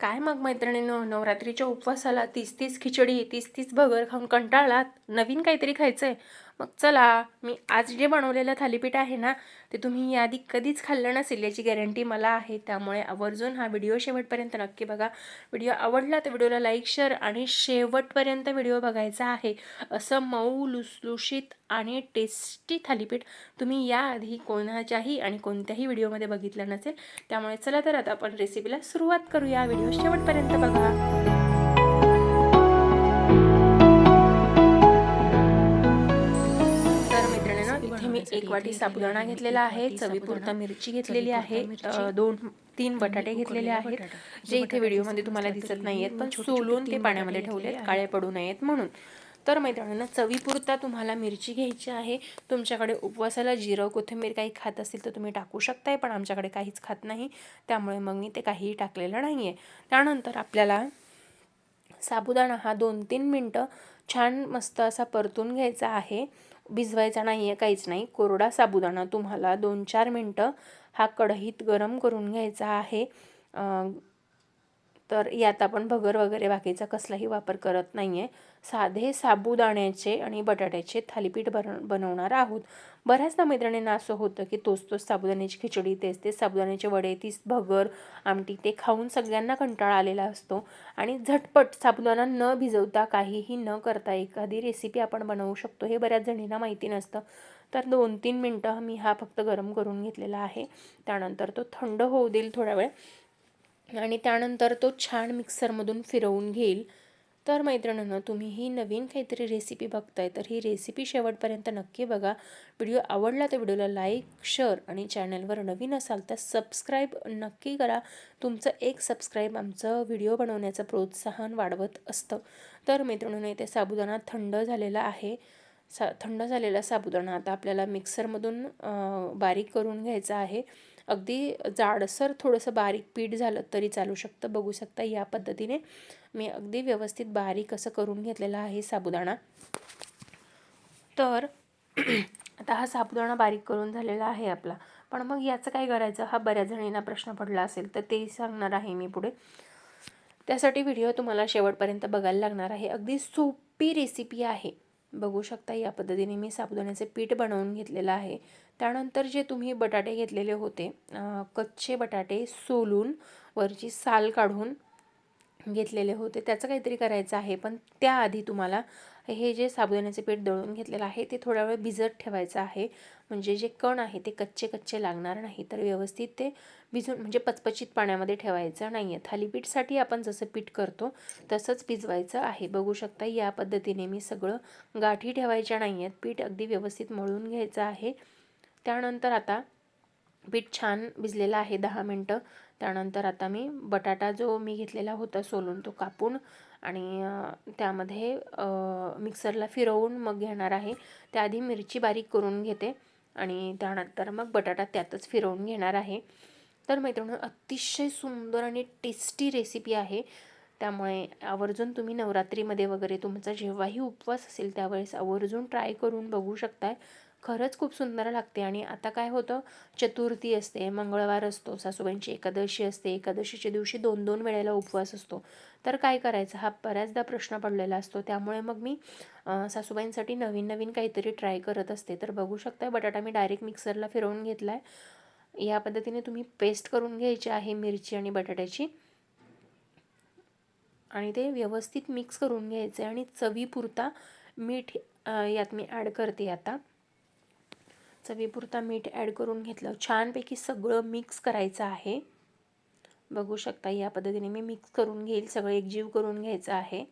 काय मग मैत्रिणीनो? नवरात्रीच्या उपवासाला तीस तीस खिचडी तीस तीस भगर खाऊन कंटाळलात? नवीन काहीतरी खायचं आहे मग चला मी आज जे बनवलेलं थालीपीठ आहे ना ते तुम्ही याआधी कधीच खाल्लं नसेल याची गॅरंटी मला आहे. त्यामुळे आवर्जून हा व्हिडिओ शेवटपर्यंत नक्की बघा. व्हिडिओ आवडला तर व्हिडिओला लाईक शेअर आणि शेवटपर्यंत व्हिडिओ बघायचा आहे. असं मऊ लुसलुशीत आणि टेस्टी थालीपीठ तुम्ही याआधी कोणाच्याही आणि कोणत्याही व्हिडिओमध्ये बघितलं नसेल. त्यामुळे चला तर आता आपण रेसिपीला सुरुवात करूया. व्हिडिओ शेवटपर्यंत बघा. वाटी साबुदाणा घेतलेला आहे चवीपुरता मिरची घेतलेली आहे दोन तीन बटाटे घेतलेले आहेत जे इथे व्हिडिओमध्ये तुम्हाला दिसत नाहीयेत पण सोलून ते पाण्यामध्ये ठेवलेत काळे पडू नयेत म्हणून. तर मैत्रिणींना चवीपुरता तुम्हाला मिरची घ्यायची आहे. तुमच्याकडे उपवासाला जिरं कोथिंबीर काही खात असतील तर तुम्ही टाकू शकताय पण आमच्याकडे काहीच खात नाही. त्यामुळे मग मी ते काहीही टाकलेलं नाही आहे त्यानंतर आपल्याला साबुदाणा हा दोन तीन मिनटं छान मस्त असा परतून घ्यायचा आहे. भिजवायचा नाही आहे काहीच नाही. कोरडा साबुदाणा तुम्हाला दोन चार मिनटं हा कढईत गरम करून घ्यायचा आहे. तर यात आपण भगर वगैरे बाकीचा कसलाही वापर करत नाही आहे साधे साबुदाण्याचे आणि बटाट्याचे थालीपीठ बन बनवणार आहोत. बऱ्याचदा मैत्रिणींना असं होतं की तोच तोच साबुदाण्याची खिचडी तेच तेच साबुदाण्याचे वडे तीच भगर आमटी ते खाऊन सगळ्यांना कंटाळा आलेला असतो. आणि झटपट साबुदाणा न भिजवता काहीही न करता एखादी रेसिपी आपण बनवू शकतो हे बऱ्याच जणींना माहिती नसतं. तर दोन तीन मिनटं मी हा फक्त गरम करून घेतलेला आहे. त्यानंतर तो थंड होऊ देईल थोडा वेळ. आणि त्यानंतर तो छान मिक्सरमधून फिरवून घेईल. तर मैत्रिणींनो तुम्ही ही नवीन काहीतरी रेसिपी बघताय तर ही रेसिपी शेवटपर्यंत नक्की बघा. व्हिडिओ आवडला तर व्हिडिओला लाईक शेअर आणि चॅनलवर नवीन असाल तर सबस्क्राईब नक्की करा. तुमचं एक सबस्क्राईब आमचं व्हिडिओ बनवण्याचं प्रोत्साहन वाढवत असतं. तर मैत्रिणींनो इथे साबुदाणा थंड झालेला आहे. सा थंड झालेला साबुदाणा आता आपल्याला मिक्सरमधून बारीक करून घ्यायचा आहे. अगदी जाडसर थोडंसं बारीक पीठ झालं तरी चालू शकतं. बघू शकता या पद्धतीने. मी अगदी व्यवस्थित बारीक असं करून घेतलेलं आहे साबुदाणा. तर आता हा साबुदाणा बारीक करून झालेला आहे आपला. पण मग याचं काय करायचं? हा बऱ्याच जणींना प्रश्न पडला असेल तर ते सांगणार आहे मी पुढे. त्यासाठी व्हिडिओ तुम्हाला शेवटपर्यंत बघायला लागणार आहे. अगदी सोपी रेसिपी आहे. बघू शकता या पद्धतीने मी साबुदाण्याचे पीठ बनवून घेतलेलं आहे. त्यानंतर जे तुम्ही बटाटे घेतलेले होते कच्चे बटाटे सोलून वरची साल काढून घेतलेले होते. त्याचं काहीतरी करायचं आहे. पण त्याआधी तुम्हाला हे जे साबुदाण्याचे पीठ दळून घेतलेलं आहे ते थोडा वेळ भिजत ठेवायचं आहे. म्हणजे जे कण आहे ते कच्चे कच्चे लागणार नाही. तर व्यवस्थित ते भिजून म्हणजे पचपचित पाण्यामध्ये ठेवायचं नाही आहे थालीपीठसाठी आपण जसं पीठ करतो तसंच भिजवायचं आहे. बघू शकता या पद्धतीने मी सगळं गाठी ठेवायच्या नाही आहेत पीठ अगदी व्यवस्थित मळून घ्यायचं आहे. त्यानंतर आता पीठ छान भिजलेलं आहे दहा मिनटं. त्यानंतर आता मी बटाटा जो मी घेतलेला होता सोलून तो कापून आणि त्यामध्ये मिक्सरला फिरवून मग घेणार आहे. त्याआधी मिरची बारीक करून घेते आणि त्यानंतर मग बटाटा त्यातच फिरवून घेणार आहे. तर मैत्रिणी अतिशय सुंदर आणि टेस्टी रेसिपी आहे. त्यामुळे आवर्जून तुम्ही नवरात्रीमध्ये वगैरे तुमचा जेव्हाही उपवास असेल त्यावेळेस आवर्जून ट्राय करून बघू शकताय. खरंच खूप सुंदर लागते. आणि आता काय होतं चतुर्थी असते मंगळवार असतो सासूबाईंची एकादशी असते. एकादशीच्या दिवशी दोन दोन वेळेला उपवास असतो. तर काय करायचं हा बऱ्याचदा प्रश्न पडलेला असतो. त्यामुळे मग मी सासूबाईंसाठी नवीन नवीन काहीतरी ट्राय करत असते. तर बघू शकता बटाटा मी डायरेक्ट मिक्सरला फिरवून घेतला आहे या पद्धतीने तुम्ही पेस्ट करून घ्यायची आहे मिरची आणि बटाट्याची. आणि ते व्यवस्थित मिक्स करून घ्यायचे. आणि चवीपुरता मीठ यात मी ॲड करते आता. चवीपुरता मीठ ॲड करून घेतलं. छानपैकी सगळं मिक्स करायचं आहे. बघू शकता या पद्धतीने मी मिक्स करून घेईल सगळं एकजीव करून घ्यायचं आहे.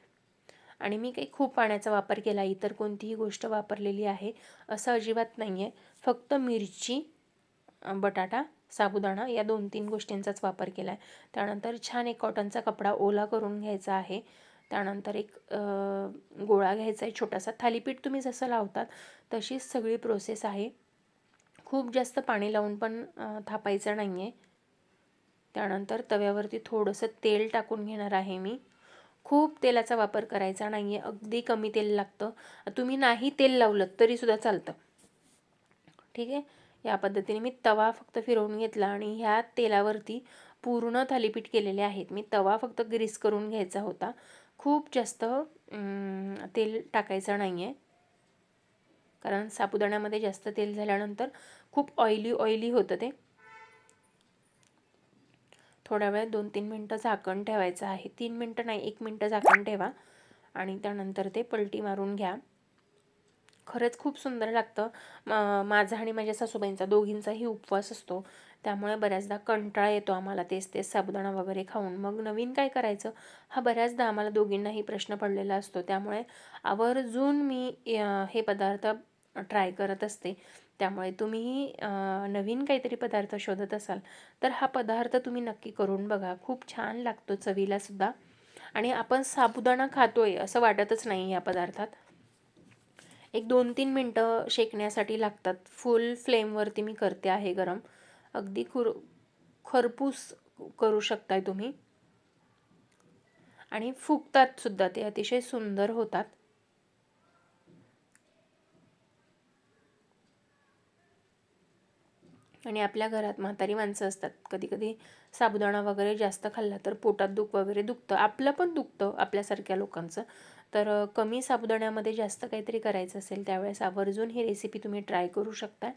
आणि मी काही खूप पाण्याचा वापर केला इतर कोणतीही गोष्ट वापरलेली आहे असं अजिबात नाही आहे फक्त मिरची बटाटा साबुदाणा या दोन तीन गोष्टींचाच वापर केला आहे त्यानंतर छान एक कॉटनचा कपडा ओला करून घ्यायचा आहे. त्यानंतर एक गोळा घ्यायचा आहे छोटासा. थालीपीठ तुम्ही जसं लावतात तशीच सगळी प्रोसेस आहे. खूप जास्त पाणी लावून पण थापायचं नाही आहे त्यानंतर तव्यावरती थोडंसं तेल टाकून घेणार आहे मी. खूप तेलाचा वापर करायचा नाही आहे अगदी कमी तेल लागतं. तुम्ही नाही तेल लावलं तरीसुद्धा चालतं. ठीक आहे? या पद्धतीने मी तवा फक्त फिरवून घेतला आणि ह्या तेलावरती पूर्ण थालीपीठ केलेले आहेत. मी तवा फक्त ग्रीस करून घ्यायचा होता. खूप जास्त तेल टाकायचं नाही आहे कारण साबुदाण्यामध्ये जास्त तेल झाल्यानंतर खूप ऑइली ऑइली होतं ते. थोड्या वेळ दोन तीन मिनटं झाकण ठेवायचं आहे. तीन मिनटं नाही एक मिनटं झाकण ठेवा आणि त्यानंतर ते पलटी मारून घ्या. खरंच खूप सुंदर लागतं. म- माझा आणि माझ्या सासूबाईंचा दोघींचाही उपवास असतो. त्यामुळे बऱ्याचदा कंटाळा येतो आम्हाला तेच तेच साबुदाणा वगैरे खाऊन. मग नवीन काय करायचं? हा बऱ्याचदा आम्हाला दोघींनाही प्रश्न पडलेला असतो. त्यामुळे आवर्जून मी हे पदार्थ ट्राय करत असते. त्यामुळे तुम्ही नवीन काहीतरी पदार्थ शोधत असाल तर हा पदार्थ तुम्ही नक्की करून बघा. खूप छान लागतो चवीला सुद्धा. आणि आपण साबुदाणा खातोय असं वाटतच नाही या पदार्थात. एक दोन तीन मिनटं शेकण्यासाठी लागतात. फुल फ्लेमवरती मी करते आहे गरम. अगदी खुर खरपूस करू शकताय तुम्ही. आणि फुगतात सुद्धा ते अतिशय सुंदर होतात. आणि आपल्या घरात म्हातारी माणसं असतात. कधी कधी साबुदाणा वगैरे जास्त खाल्ला तर पोटात दुख वगैरे दुखतं. आपलं पण दुखतं आपल्यासारख्या लोकांचं. तर कमी साबुदाण्यामध्ये जास्त काहीतरी करायचं असेल त्यावेळेस आवर्जून ही रेसिपी तुम्ही ट्राय करू शकता.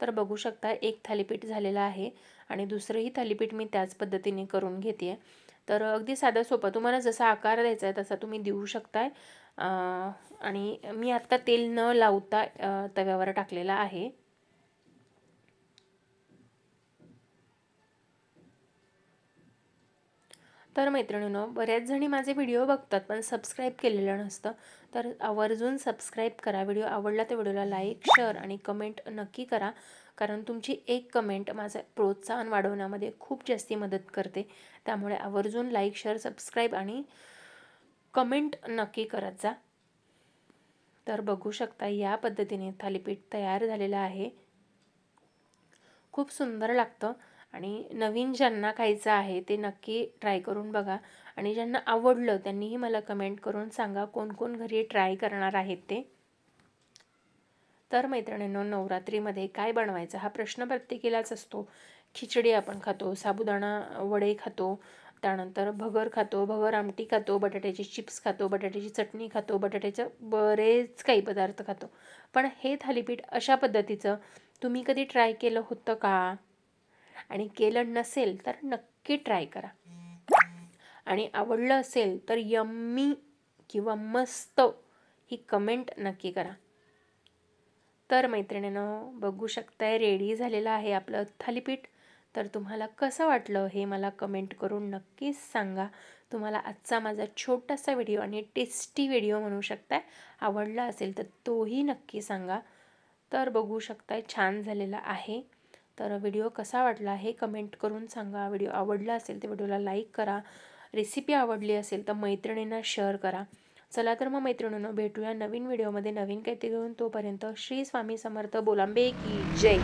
तर बघू शकता एक थालीपीठ झालेलं आहे आणि दुसरंही थालीपीठ मी त्याच पद्धतीने करून घेते तर अगदी साधं सोपं. तुम्हाला जसा आकार द्यायचा आहे तसा तुम्ही देऊ शकताय. आणि मी आत्ता तेल न लावता तव्यावर टाकलेला आहे. तर मैत्रिणींनो बऱ्याच जणी माझे व्हिडिओ बघतात पण सबस्क्राईब केलेलं नसतं. तर आवर्जून सबस्क्राईब करा. व्हिडिओ आवडला तर व्हिडिओला लाईक शेअर आणि कमेंट नक्की करा. कारण तुमची एक कमेंट माझं प्रोत्साहन वाढवण्यामध्ये खूप जास्ती मदत करते. त्यामुळे आवर्जून लाईक शेअर सबस्क्राईब आणि कमेंट नक्की करत जा. तर बघू शकता या पद्धतीने थालीपीठ तयार झालेलं आहे. खूप सुंदर लागतं. आणि नवीन ज्यांना खायचं आहे ते नक्की ट्राय करून बघा. आणि ज्यांना आवडलं त्यांनीही मला कमेंट करून सांगा कोण कोण घरी ट्राय करणार आहेत ते. तर मैत्रिणींनो नवरात्रीमध्ये काय बनवायचं हा प्रश्न प्रत्येकीलाच असतो. खिचडी आपण खातो साबुदाणा वडे खातो त्यानंतर भगर खातो भगर आमटी खातो बटाट्याची चिप्स खातो बटाट्याची चटणी खातो बटाट्याचं बरेच काही पदार्थ खातो. पण हे थालीपीठ अशा पद्धतीचं तुम्ही कधी ट्राय केलं होतं का? आणि केलं नसेल तर नक्की ट्राय करा. आणि आवडलं असेल तर यम्मी किंवा मस्त ही कमेंट नक्की करा. तर मैत्रिणीनं बघू शकताय रेडी झालेलं आहे आपलं थालीपीठ. तर तुम्हाला कसं वाटलं हे मला कमेंट करून नक्कीच सांगा. तुम्हाला आजचा माझा छोटासा व्हिडिओ आणि टेस्टी व्हिडिओ म्हणू शकताय आवडला असेल तर तोही नक्की सांगा. तर बघू शकताय छान झालेला आहे. तर व्हिडिओ कसा वाटला हे कमेंट करून सांगा. व्हिडिओ आवडला असेल तर व्हिडिओला लाईक करा. रेसिपी आवडली असेल तर मैत्रिणींना शेअर करा. चला तर मग मैत्रिणींनो भेटूया नवीन व्हिडिओमध्ये. नवीन काहीतरी घेऊन तोपर्यंत श्री स्वामी समर्थ. बोलांबे की जय.